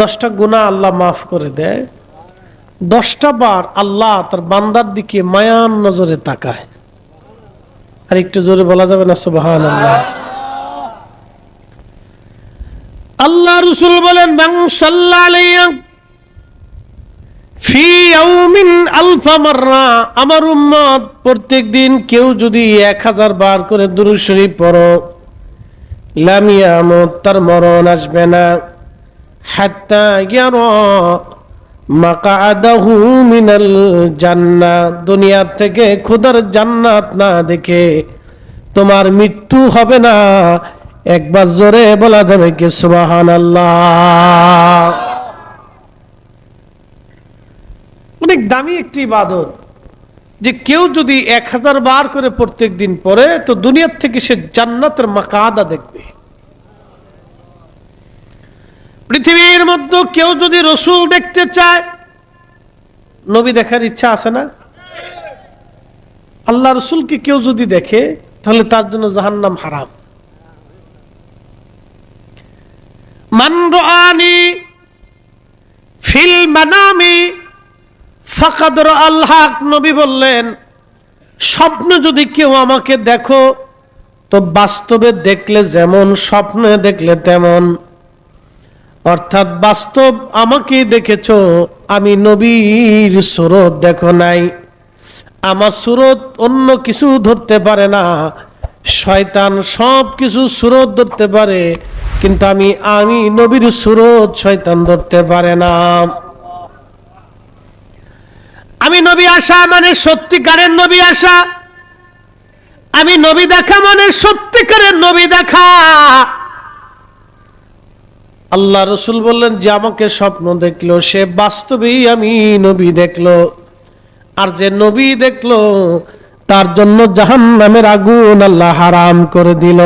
দশটা গুণা আল্লাহ মাফ করে দেয়। দশটা বার আল্লাহ তার বান্দার দিকে মায়ান নজরে তাকায়। আর একটু জোরে বলা যাবে না সুবাহান আল্লাহ আল্লাহ রসুল বলেন আমার উম্মত প্রত্যেক দিন কেউ যদি এক হাজার বার করে দুরূদ শরীফ পড়ো লাম ইয়ামুত তার মরণ আসবে না। হাত্তা ইয়ারা মাকাদাহু মিনাল জান্নাহ। দুনিয়া থেকে খুদার জান্নাত না দেখে তোমার মৃত্যু হবে না। একবার জোরে বলা যাবে কি সুবহানাল্লাহ। অনেক দামি একটি ইবাদত যে কেউ যদি এক হাজার বার করে প্রত্যেক দিন পড়ে, তো দুনিয়ার থেকে সে জান্নাতের মাকাদা দেখবে। পৃথিবীর মধ্যে কেউ যদি রসুল দেখতে চায়, নবী দেখার ইচ্ছা আছে না? আল্লাহ রসুলকে কেউ যদি দেখে, তাহলে তার জন্য জাহান্নাম হারাম। ফিল মানামি আল্লাহ নবী বললেন, স্বপ্ন যদি কেউ আমাকে দেখো, তো বাস্তবে দেখলে যেমন, স্বপ্নে দেখলে তেমন। অর্থাৎ বাস্তব আমাকে দেখেছ, আমি নবীর সুরত দেখো নাই। আমার সুরত অন্য কিছু ধরতে পারে না। শয়তান সব কিছু সুরত ধরতে পারে, কিন্তু আমি আমি নবীর সুরত শয়তান ধরতে পারে না। আমি নবী আসা মানে সত্যিকারের নবী আসা আমি নবী দেখা মানে সত্যিকারের নবী দেখা। আল্লাহ রসুল বললেন, যে আমাকে স্বপ্ন দেখল, সে বাস্তবেই আমি নবী দেখল। আর যে নবী দেখল, তার জন্য জাহান নামের আগুন আল্লাহ হারাম করে দিল।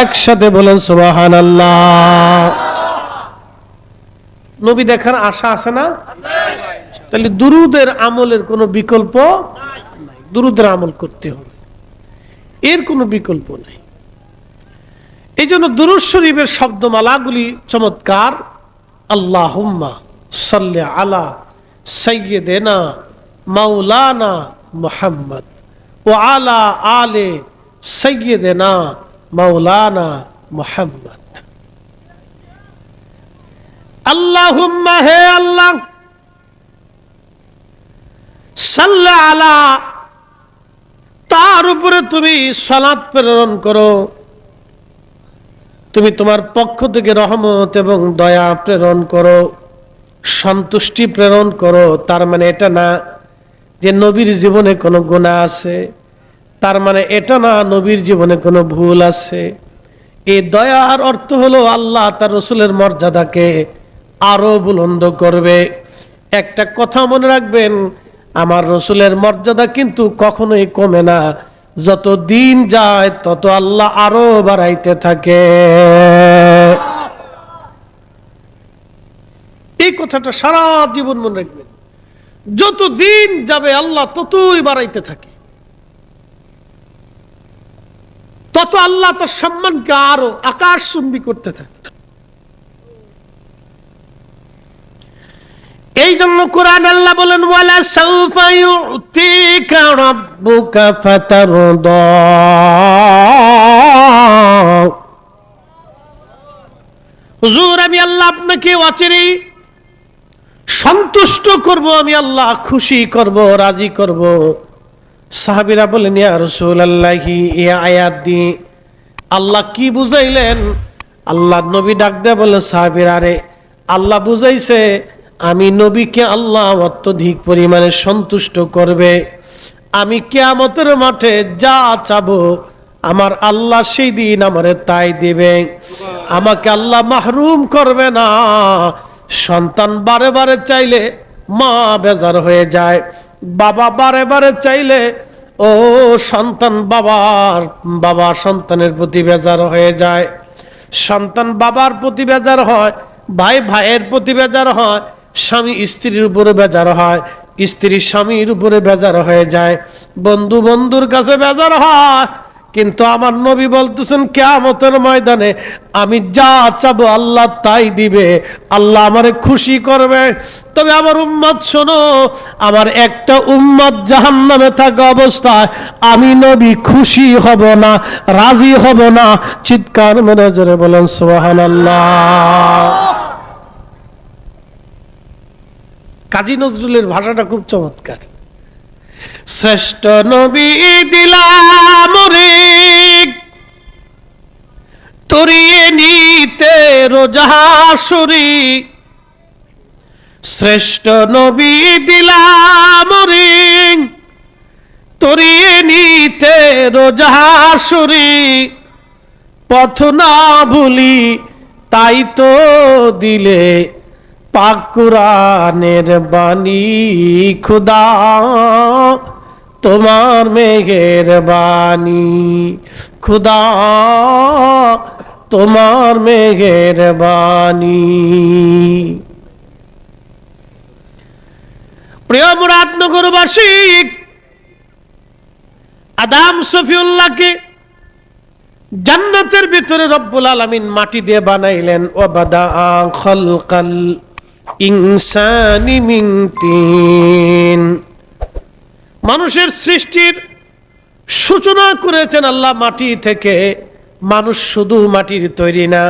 একসাথে বলেন সুবাহান আল্লাহ নবী দেখার আশা আছে না? তাহলে দুরুদের আমলের কোনো বিকল্প দুরুদের আমল করতে হবে। এর কোনো বিকল্প নাই। এই জন্য দুরুদ শরীফের শব্দমালাগুলি চমৎকার। আল্লাহ সাল্লে আলা সৈয়দেনা মাওলানা মোহাম্মদ ও আলা আলে সৈয়দেনা মাওলানা মোহাম্মদ। আল্লাহুম্মা হে আল্লাহ, সাল্লা আলা, তার উপরে তুমি সালাত প্রেরণ করো। তুমি তোমার পক্ষ থেকে রহমত এবং দয়া প্রেরণ করো, সন্তুষ্টি প্রেরণ করো। তার মানে এটা না যে নবীর জীবনে কোনো গুণা আছে, তার মানে এটা না নবীর জীবনে কোনো ভুল আছে। এই দয়ার অর্থ হলো আল্লাহ তার রসুলের মর্যাদাকে আরও বুলন্দ করবে। একটা কথা মনে রাখবেন, আমার রসুলের মর্যাদা কিন্তু কখনোই কমে না। যত দিন যায়, তত আল্লাহ আরও বাড়াইতে থাকে। এই কথাটা সারা জীবন মনে রাখবেন। যত দিন যাবে আল্লাহ, ততই বাড়াইতে থাকে। তত আল্লাহ তার সম্মানকে আরও আকাশ চুম্বি করতে থাকে। এই জন্য কোরআন আল্লাহ বলেন, ওয়ালা সাউফা ইউতিকা রাব্বুকা ফাতারদা। হুজুর, আমি আল্লাহ আপনাকে সন্তুষ্ট করব, আমি আল্লাহ খুশি করব, রাজি করব। সাহাবিরা বলেন, ইয়া রাসূলুল্লাহি ইয়া আয়াত দি আল্লাহ কি বুঝাইলেন? আল্লাহ নবী ডাক দেয়া বলে সাহাবিরা রে, আল্লাহ বুঝাইছে আমি নবীকে আল্লাহ অত্যধিক পরিমাণে সন্তুষ্ট করবে। আমি কেয়ামতের মাঠে যা চাবো, আমার আল্লাহ সেই দিন আমারে তাই দিবে। আমাকে আল্লাহ মাহরুম করবে না। সন্তান বারে বারে চাইলে মা বেজার হয়ে যায়। বাবা বারে বারে চাইলে, ও সন্তান বাবার, বাবা সন্তানের প্রতি বেজার হয়ে যায়। সন্তান বাবার প্রতি বেজার হয়, ভাই ভাইয়ের প্রতি বেজার হয় স্বামী স্ত্রীর উপরে বেজার হয়, স্ত্রী স্বামীর উপরে বেজার হয়ে যায়, বন্ধু বন্ধুর কাছে বেজার হয়। কিন্তু আমার নবী বলতেছেন, কেয়ামতের ময়দানে আমি যা চাবো আল্লাহ তাই দিবে, আল্লাহ আমারে খুশি করবে। তবে আমার উম্মাদ শোনো, আমার একটা উম্মত জাহান্নামে থাকা অবস্থায় আমি নবী খুশি হব না, রাজি হব না। চিৎকার মেরে জোরে বলেন, সুবহানাল্লাহ। কাজী নজরুলের ভাষাটা খুব চমৎকার। শ্রেষ্ঠ নবী দিলাম তরিয়ে নিতে রোজাহাসুরি শ্রেষ্ঠ নবী দিলাম তরিয়ে নিতে রোজাহাসুরি পথ না ভুলি তাই তো দিলে পাকুরানের বাণী, খুদা, তোমার মেঘের বাণী, খুদা, তোমার মেঘের বাণী। প্রিয় মুরাদনগরবাসী আদাম সফিউল্লাহকে জান্নাতের ভিতরে রব্বুল আলামিন মাটি দিয়ে বানাইলেন ও বাদা খলকাল ইনসানি মিন মানুষের সৃষ্টির সূচনা করেছেন আল্লাহ মাটি থেকে। মানুষ শুধু মাটির তৈরি না,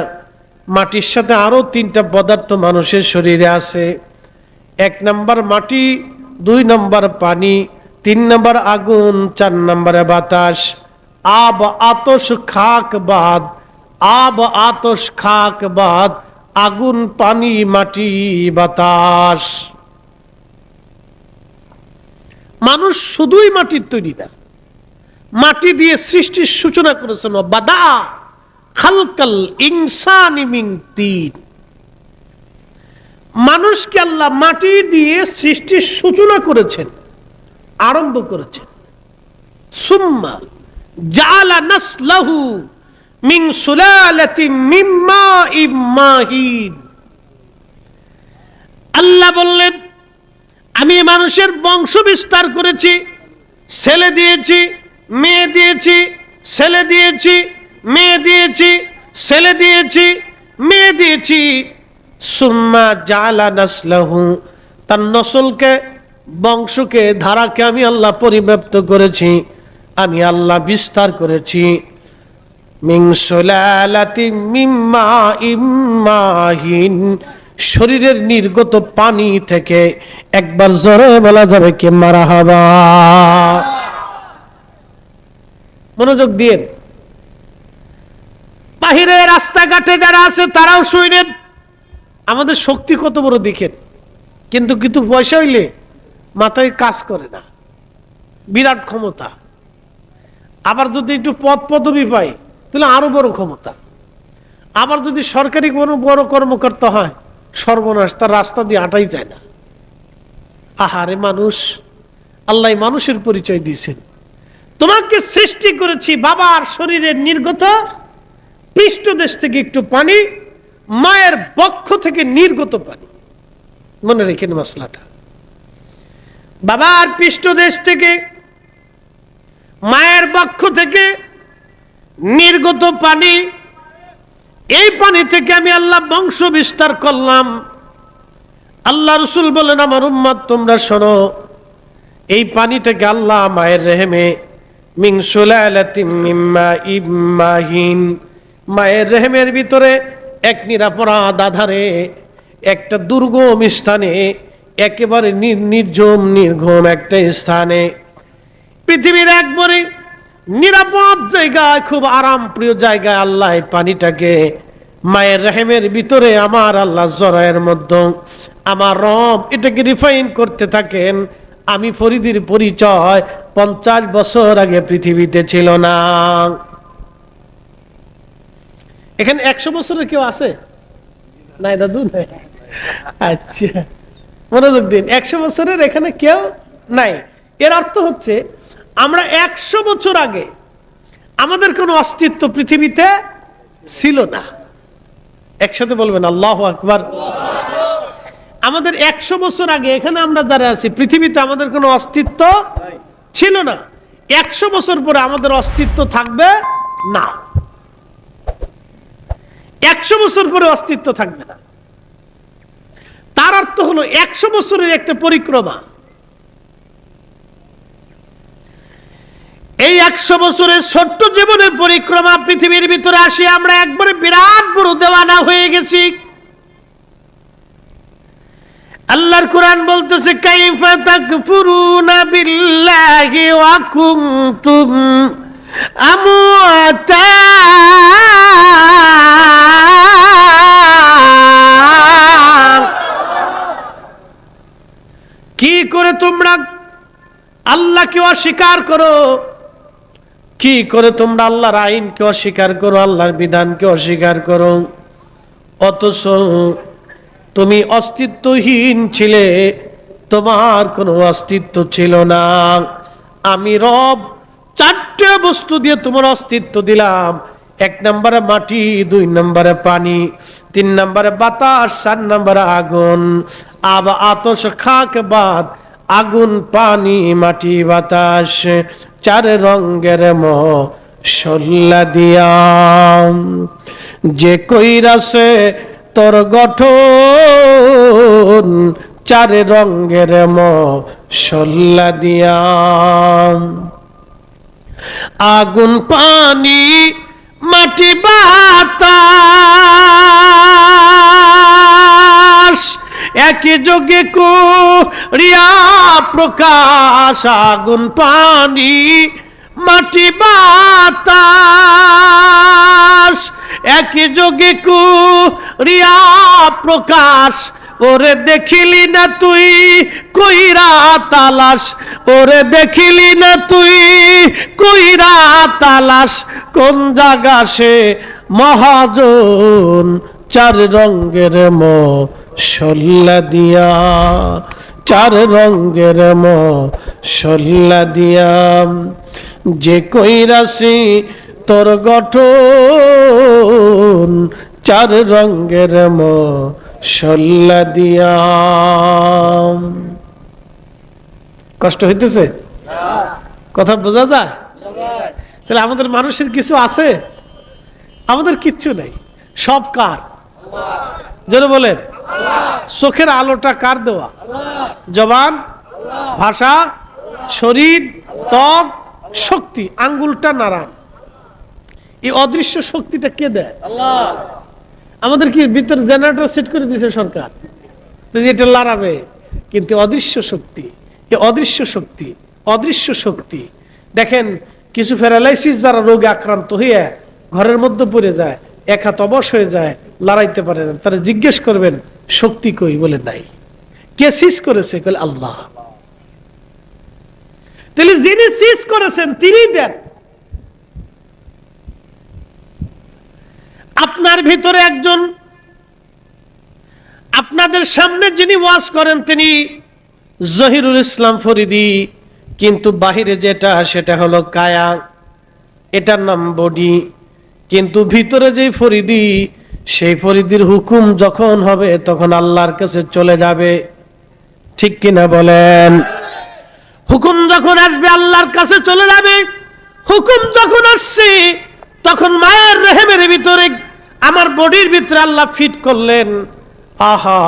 মাটির সাথে আরও তিনটা পদার্থ মানুষের শরীরে আছে। এক নাম্বার মাটি, দুই নাম্বার পানি, তিন নাম্বার আগুন, চার নাম্বারে বাতাস। আব আতস খাক বাদ, আব আতস খাক বাদ আগুন, পানি, মাটি, বাতাস। মানুষ শুধুই মাটির তৈরি না, মাটি দিয়ে সৃষ্টির সূচনা করেছেন। বাদা খালকাল ইনসানি তিন। মানুষকে আল্লাহ মাটি দিয়ে সৃষ্টির সূচনা করেছেন, আরম্ভ করেছেন। সুম্মা জালা নাসলাহু মিন সুলালাতি মিম্মা ইম্মাহিন। আল্লাহ বললেন, আমি মানুষের বংশ বিস্তার করেছি, ছেলে দিয়েছি, মেয়ে দিয়েছি, ছেলে দিয়েছি, মেয়ে দিয়েছি, ছেলে দিয়েছি, মেয়ে দিয়েছি। সুম্মা জালা নাসলাহু, তার নসলকে, বংশকে, ধারাকে আমি আল্লাহ পরিব্যাপ্ত করেছি, আমি আল্লাহ বিস্তার করেছি। মিং মিম্মা ইম্মাহিন। শরীরের নির্গত পানি থেকে একবার জোরে বলা যাবে কে মারা হাবা মনোযোগ দিয়ে বাহিরে রাস্তাঘাটে যারা আছে তারাও শুইনেন। আমাদের শক্তি কত বড় দেখেন। কিন্তু কিন্তু পয়সা হইলে মাথায় কাজ করে না। বিরাট ক্ষমতা। আবার যদি একটু পদ পদবি পাই তাহলে আরও বড় ক্ষমতা। আবার যদি সরকারি কোনো বড় কর্মকর্তা হয়, সর্বনাশ, তার রাস্তা দিয়ে আটাই যায় না। আহারে মানুষ, আল্লাহ মানুষের পরিচয় দিয়েছেন। তোমাকে সৃষ্টি করেছি বাবার শরীরের নির্গত, পৃষ্ঠদেশ থেকে একটু পানি, মায়ের বক্ষ থেকে নির্গত পানি। মনে রেখেন মশলাটা বাবার পৃষ্ঠদেশ থেকে, মায়ের বক্ষ থেকে নির্গত পানি, এই পানি থেকে আমি আল্লাহ বংশ বিস্তার করলাম। আল্লাহ রসুল বলেন, আমার উম্মাদ তোমরা শোনো, এই পানি থেকে আল্লাহ মায়ের রেহেমে মায়ের রেহেমের ভিতরে এক নিরাপরাধ আধারে, একটা দুর্গম স্থানে, একেবারে নির- নির্জম, নির্ঘম একটা স্থানে। পৃথিবীর একবারে নিরাপদ জায়গায়, খুব আরাম প্রিয় জায়গায় আল্লাহ পানিটাকে মায়ের রেহেমের ভিতরে আমার আল্লাহ জরায়ের মধ্যে, আমার রব এটাকে রিফাইন করতে থাকেন। আমি ফরিদির পরিচয় পঞ্চাশ বছর আগে পৃথিবীতে ছিল না। এখানে একশো বছরের কেউ আছে? নাই দাদু? নাই আচ্ছা। মনোযোগ দিন। একশো বছরের এখানে কেউ নাই। এর অর্থ হচ্ছে আমরা একশো বছর আগে আমাদের কোনো অস্তিত্ব পৃথিবীতে ছিল না। একসাথে বলবেন, আল্লাহ আকবার। আমাদের একশো বছর আগে এখানে আমরা যারা আছি, পৃথিবীতে আমাদের কোনো অস্তিত্ব ছিল না। একশো বছর পরে আমাদের অস্তিত্ব থাকবে না। একশো বছর পরে অস্তিত্ব থাকবে না। তার অর্থ হলো, একশো বছরের একটা পরিক্রমা। এই একশো বছরের ছোট্ট জীবনের পরিক্রমা পৃথিবীর ভিতরে আসি, আমরা একবারে বিরাট বড় দেওয়ানা হয়ে গেছি। আল্লাহর কোরআন বলতেছে কি করে তোমরা আল্লাহকে অস্বীকার করো? কি করে তোমরা আল্লাহর আইনকে অস্বীকার করো, আল্লাহর বিধানকে অস্বীকার করো? অথচ তুমি অস্তিত্বহীন ছিলে, তোমার কোনো অস্তিত্ব ছিল না। আমি রব, চারটে বস্তু দিয়ে তোমার অস্তিত্ব দিলাম। এক নম্বরে মাটি, দুই নম্বরে পানি, তিন নম্বরে বাতাস, চার নম্বরে আগুন। আবা, আতস, খাক বাদ আগুন, পানি, মাটি, বাতাস। চার রঙ্গের ম সল্লা দিয়াম। যে কইরাছে তোর গঠন, চার রঙ্গের সল্লা দিয়াম। আগুন, পানি, মাটি, বাতাস একই যোগে করিয়া প্রকাশ আগুন পানি, মাটি বাতাস। একই যোগে করিয়া প্রকাশ, ওরে দেখিলি না তুই কইরা তালাশ। ওরে দেখিলি না তুই কইরা তালাশ। কোন জায়গা সে মহাজন, চার রঙ্গের ম সল্লা দিয়া, চার রঙ্গের ম সল্লা দিয়া। যে কইরাসি তোর গঠন, চার রঙ্গের ম সল্লা দিয়া। কষ্ট হইতেছে? কথা বোঝা যায়? তাহলে আমাদের মানুষের কিছু আছে? আমাদের কিচ্ছু নেই। সব কার? যেন বলেন। চোখের আলোটা কার দেওয়া? জবান, ভাষা, শরীর, ত্বক, শক্তি, আঙ্গুলটা নারাম এই অদৃশ্য শক্তিটা কে দেয়? আমাদের কি ভিতরে জেনারেটর সেট করে দিয়েছে সরকার? এটা লড়াবে, কিন্তু অদৃশ্য শক্তি, এই অদৃশ্য শক্তি অদৃশ্য শক্তি। দেখেন, কিছু প্যারালাইসিস যারা রোগে আক্রান্ত হয়ে ঘরের মধ্যে পড়ে যায়, এক হাত অবশ হয়ে যায়, লড়াইতে পারে না। তারা জিজ্ঞেস করবেন শক্তি কই বলে নাই। কে সিজ করেছে? বলে আল্লাহ। তাহলে যিনি সিজ করেছেন তিনি দেন। আপনার ভিতরে একজন, আপনাদের সামনে যিনি ওয়াজ করেন, তিনি জহিরুল ইসলাম ফরিদি। কিন্তু বাহিরে যেটা, সেটা হলো কায়া। এটার নাম বডি। কিন্তু ভিতরে যে ফরিদি সেই ফরিদির হুকুম যখন হবে, তখন আল্লাহর কাছে চলে যাবে। ঠিক কিনা বলেন? হুকুম যখন আসবে, আল্লাহর কাছে চলে যাবে। হুকুম যখন আসছে, তখন মায়ের রেহেমের ভিতরে আমার বডির ভিতরে আল্লাহ ফিট করলেন। আহা,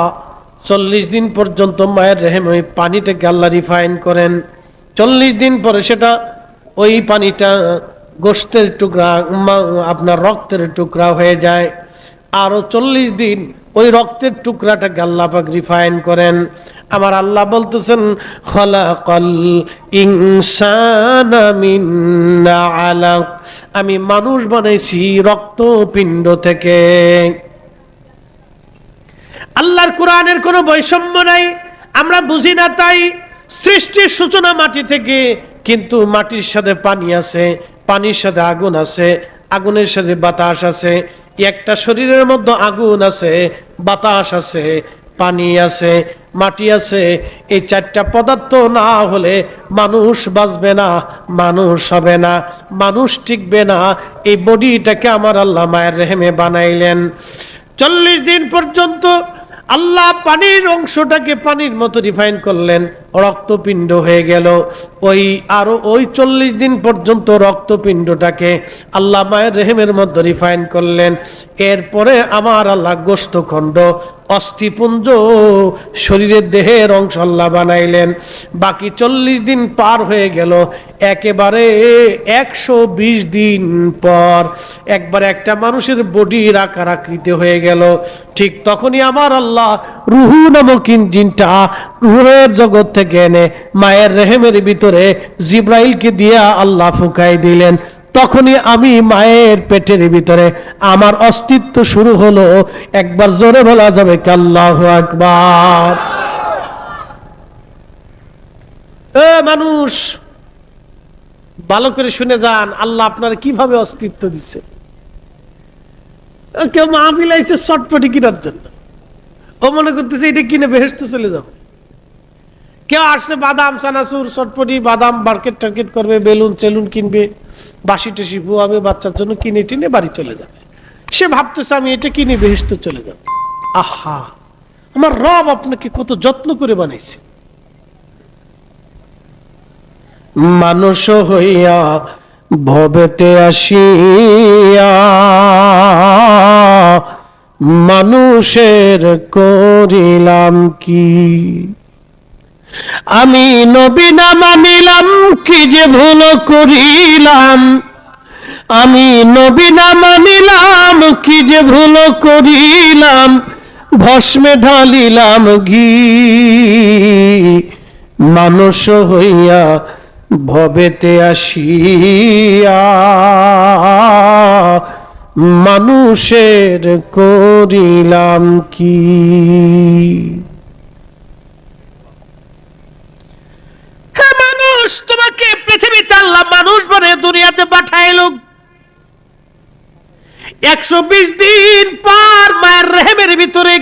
চল্লিশ দিন পর্যন্ত মায়ের রেহেম ওই পানিটাকে আল্লাহ রিফাইন করেন। চল্লিশ দিন পরে সেটা ওই পানিটা গোস্তের টুকরা আপনার রক্তের টুকরা হয়ে যায়। আরও চল্লিশ দিন ওই রক্তের টুকরাটাকে আল্লাহ পাক রিফাইন করেন। আমার আল্লাহ বলতেছেন, খলাকল আলাক। আমি মানুষ বানাইছি রক্তপিণ্ড থেকে। আল্লাহর কোরআনের কোনো বৈষম্য নাই, আমরা বুঝি না তাই। সৃষ্টির সূচনা মাটি থেকে, কিন্তু মাটির সাথে পানি আছে, পানির সাথে আগুন আছে, আগুনের সাথে বাতাস আছে। একটা শরীরের মধ্যে আগুন আছে, বাতাস আছে, পানি আছে, মাটি আছে। এই চারটা পদার্থ না হলে মানুষ বাঁচবে না, মানুষ হবে না, মানুষ টিকবে না। এই বডিটাকে আমার আল্লাহ মায়ের রেহেমে বানাইলেন। চল্লিশ দিন পর্যন্ত আল্লাহ পানির অংশটাকে পানির মতো রিফাইন করলেন, রক্তপিণ্ড হয়ে গেল। ওই আরও ওই চল্লিশ দিন পর্যন্ত রক্তপিণ্ডটাকে আল্লাহ মায়ের রেহেমের মধ্যে রিফাইন করলেন। এরপরে আমার আল্লাহ গোস্তখণ্ড অস্থিপুঞ্জ শরীরের দেহের অংশ আল্লাহ বানাইলেন। বাকি চল্লিশ দিন পার হয়ে গেল, একেবারে একশো বিশ দিন পর একবার একটা মানুষের বডির আকার আকৃতি হয়ে গেল। ঠিক তখনই আমার আল্লাহ রুহু নামক ইঞ্জিনটা রুহের জগৎ থেকে এনে মায়ের রেহেমের ভিতরে জিব্রাইলকে দিয়া আল্লাহ ফুকাই দিলেন। তখনই আমি মায়ের পেটের ভিতরে আমার অস্তিত্ব শুরু হলো। একবার জোরে বলা যাবে কাল্লাহ আকবার। এ মানুষ, ভালো করে শুনে যান, আল্লাহ আপনার কীভাবে অস্তিত্ব দিচ্ছে কেউ মাহফিল আইছে চটপটি কেনার জন্য। ও মনে করতেছে, এটা কিনে বেহেস্ত চলে যাবে। কেউ আসছে বাদাম চানাচুর, চটপটি, বাদাম মার্কেট টার্কেট করবে, বেলুন, সেলুন কিনবে বাসি টেসি বুয়াবে বাচ্চার জন্য কিনে টিনে বাড়ি চলে যাবে। সে ভাবতেছে, আমি এটা কিনে বেহেস্ত চলে যাব। আহা! আমার রব আপনাকে কত যত্ন করে বানাইছে। মানুষ হইয়া ভবেতে আসিয়া মানুষের করিলাম কি? আমি নবী না মানিলাম, কি যে ভুল করিলাম? আমি নবী না মানিলাম, কি যে ভুল করিলাম? ভস্মে ঢালিলাম ঘি। মানুষ হইয়া ভবেতে আসিয়া, মানুষের করিলাম কি হে মানুষ তোমাকে পৃথিবীতে আল্লাহ মানুষ বনে দুনিয়াতে পাঠাইল একশো বিশ দিন পর মায়ের রেহেমের ভিতরে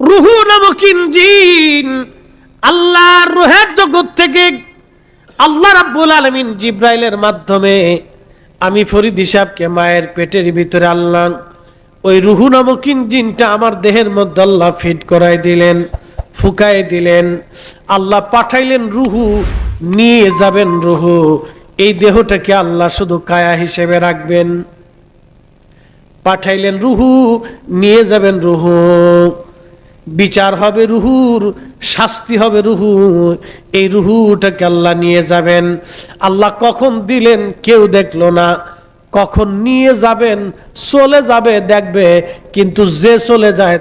রুহু নামক ইঞ্জিন আল্লাহর রুহের জগৎ থেকে আল্লাহ রাব্বুল আলমিন জিব্রাইলের মাধ্যমে আমি ফরিদ হিসাবকে মায়ের পেটের ভিতরে আল্লাহ ওই রুহু নামক ইঞ্জিনটা আমার দেহের মধ্যে আল্লাহ ফিট করাই দিলেন, ফুকাই দিলেন। আল্লাহ পাঠাইলেন রুহু, নিয়ে যাবেন রুহু। এই দেহটাকে আল্লাহ শুধু কায়া হিসেবে রাখবেন। পাঠাইলেন রুহু, নিয়ে যাবেন রুহু। বিচার হবে রুহুর, শাস্তি হবে রুহু। এই রুহুটাকে আল্লাহ নিয়ে যাবেন। আল্লাহ কখন দিলেন কেউ দেখল না। কখন নিয়ে যাবেন, চলে যাবে, দেখবে, কিন্তু যে চলে যায়